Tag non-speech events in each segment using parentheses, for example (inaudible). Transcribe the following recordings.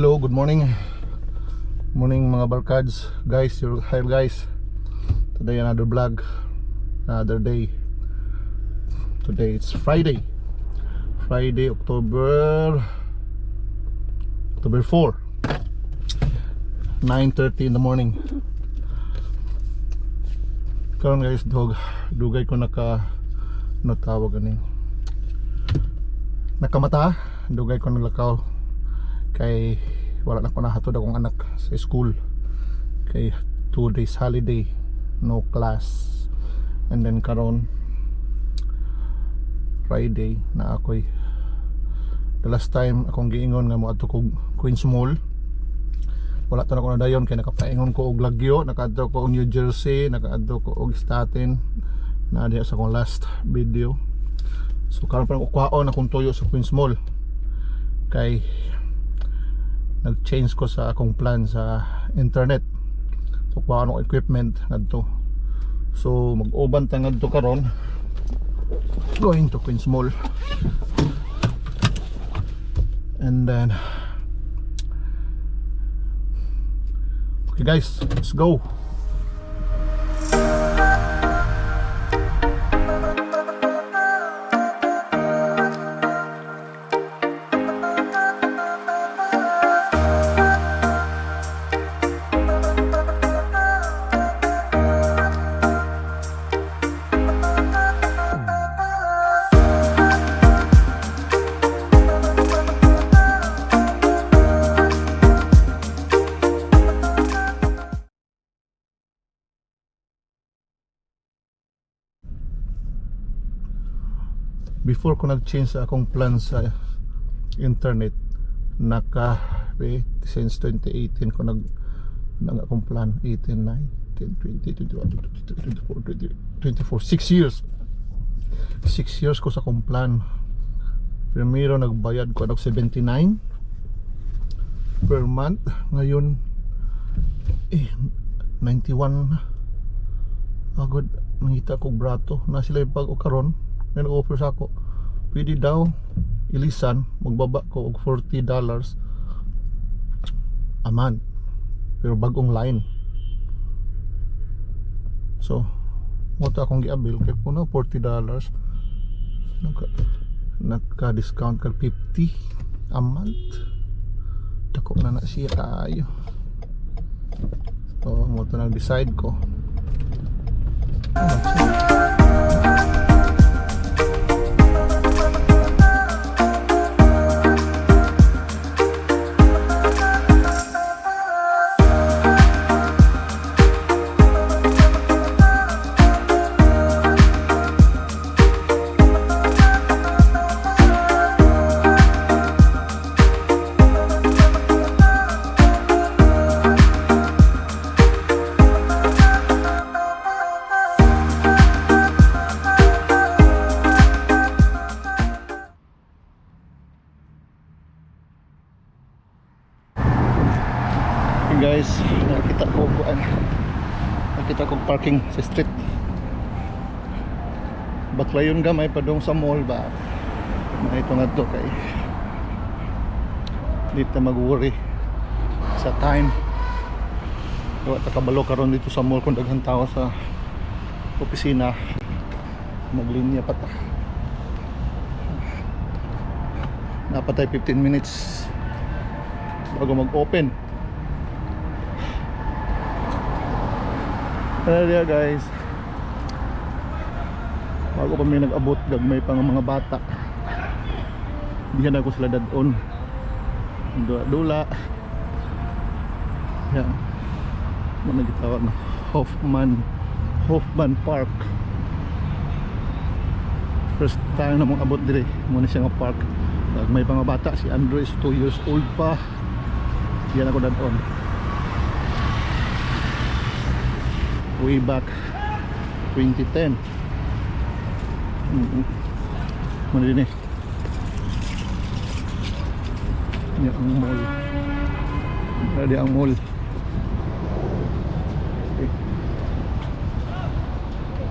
Hello, good morning. Morning mga barkads. Guys, you're here guys. Today another vlog. Another day. Today it's Friday. Friday, October October 4. 9:30 in the morning. Karon guys, dog dugay ko naka no tawag ganing. Nakamata, dugay ko nalakaw kay wala na ko nahatod akong anak sa school. Kay two days holiday no class. And then karon Friday na ako'y the last time akong giingon nga mo ato kog Queens Mall. Wala to na ko na dayon kay nakapaingon ko og Lagyo nakaadto ko og New Jersey nakaadto ko og Staten. Na diha sa akong last video. So karon pa kukuhaon akong tuyo sa Queens Mall. Kay nag-change ko sa akong plan sa internet. So kuha akong equipment ngadto. So mag-uban ta ngadto karon. Going to Queens Mall. And then okay guys let's go before ko nag-change sa akong plan sa internet naka eh, since 2018 ko nag nag akong plan 18, 19, 20, 21, 22, 23, 24, 6 years. 6 years ko sa akong plan. Primero nagbayad ko ng 79 per month. Ngayon eh 91 agad nangita ko brato. Na sila yung pag karon may nag-offer sa ako pwede daw ilisan magbaba ko og 40 dollars a month. Pero bagong line. So mo akong giabil kay kuno 40 dollars. Nagka nagka discount ka 50 a month. Dako na na siya kaayo. So mo nag decide ko. ano street. Baklayon gamay pa dong sa mall ba. Ito nga to kay dito mag-worry sa time. Kaya ta kabalo karon dito sa mall kung daghan tao sa opisina. Maglinya pa ta. Napatay 15 minutes bago mag-open. Dia guys. Bago pa may nag-abot Gagmay pa nga mga bata. Diyan ako sila dadon. Dula-dula Yan. Ano nagitawag na. Hoffman. Hoffman Park. First time na mong abot dire. Muna siya nga park. Gagmay pa nga bata. Si Andrew is 2 years old pa. Diyan ako dadon way back 2010 mm din eh yan ang mall. Ada ang mall. Okay.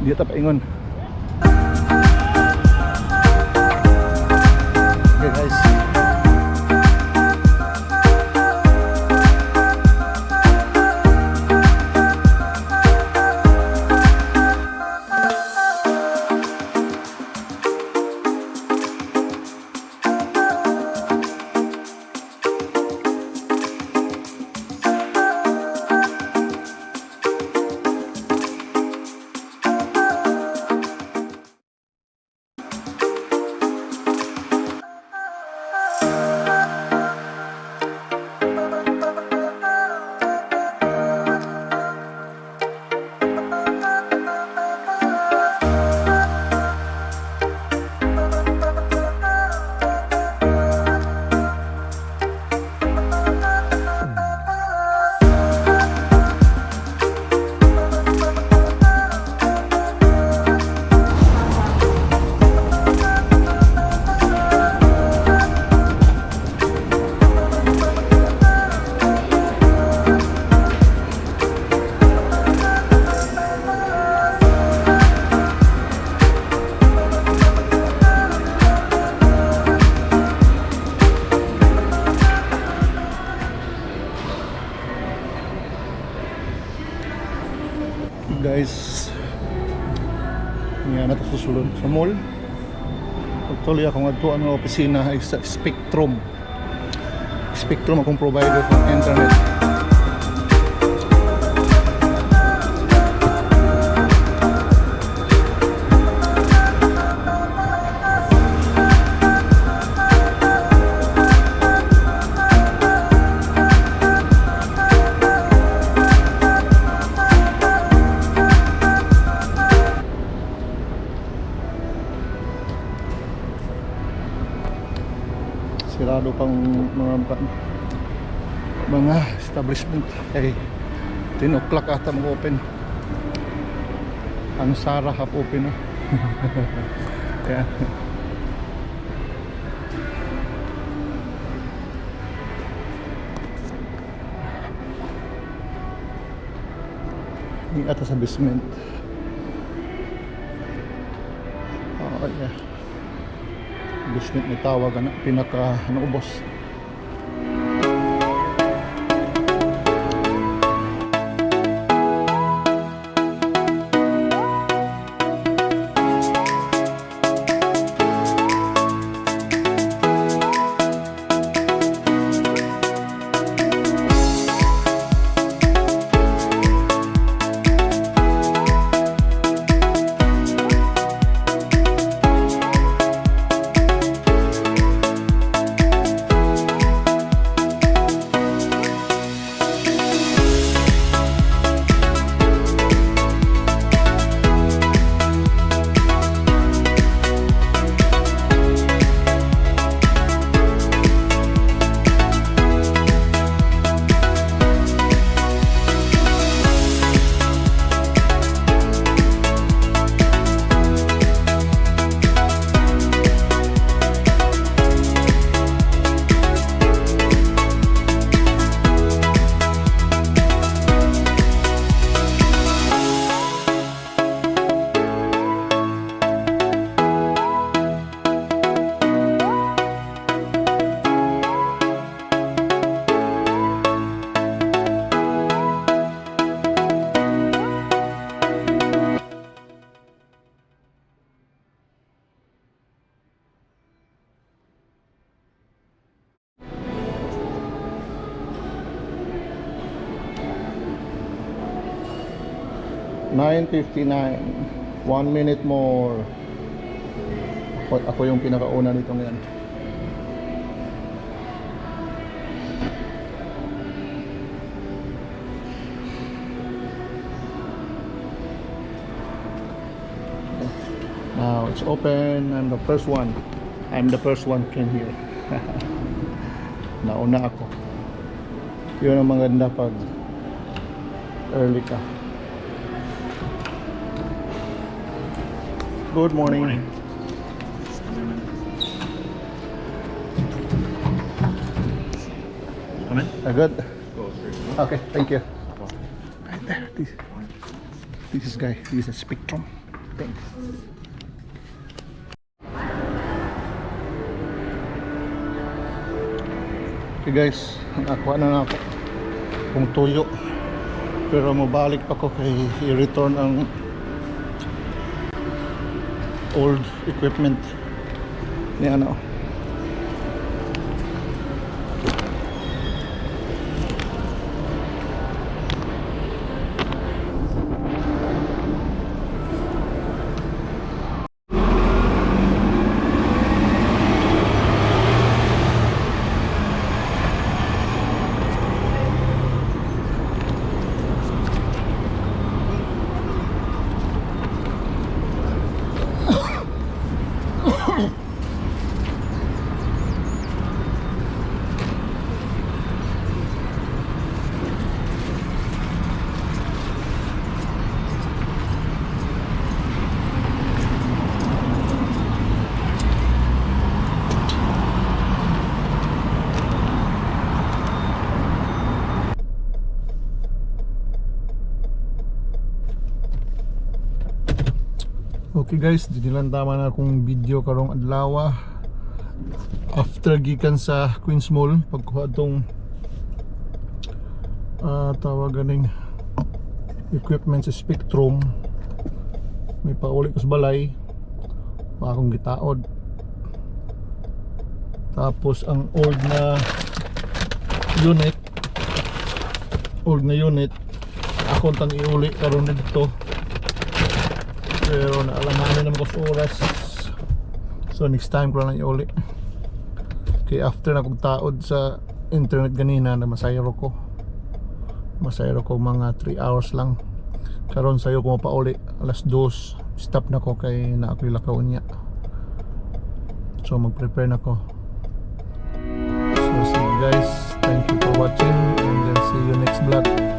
dia tak ingon. Okay guys susulod sa mall. Actually ako nga to ang opisina sa Spectrum. Spectrum akong provider ng internet establishment eh 10 o'clock ata mag-open ang Sara half open no? yeah. Eh. (laughs) Eh. Yung ata sa basement oh yeah basement may tawag pinaka ano boss 9.59 1 minute more ako, ako yung pinakauna nito ngayon Now it's open. I'm the first one. I'm the first one came here. (laughs) Nauna ako. Yun ang maganda pag early ka. Good morning. morning. Come in. Uh, good. Okay, thank you. Right there. This, this is guy. This is a Spectrum. Thanks. Okay guys, nakuha na ako kung tuyo. Pero mabalik pa ko kay i-return ang old equipment ni ano. Okay guys, dinilang tama na akong video karong adlaw after gikan sa Queens Mall pagkuha tong ah tawag ganing equipment sa Spectrum. May pauli ko sa balay pa akong gitaod. Tapos ang old na unit old na unit ako tang iuli karon dito So, naalanganin naman ko sa oras. So, next time ko lang iuli. Okay, after na kong taod sa internet ganina na masayro ko. Masayro ko mga 3 hours lang. Karon sayo ko mapauli. Alas 2. Stop na ko kay na ako'y lakaw niya. So, mag-prepare na ko. So, see you guys. Thank you for watching and then see you next vlog.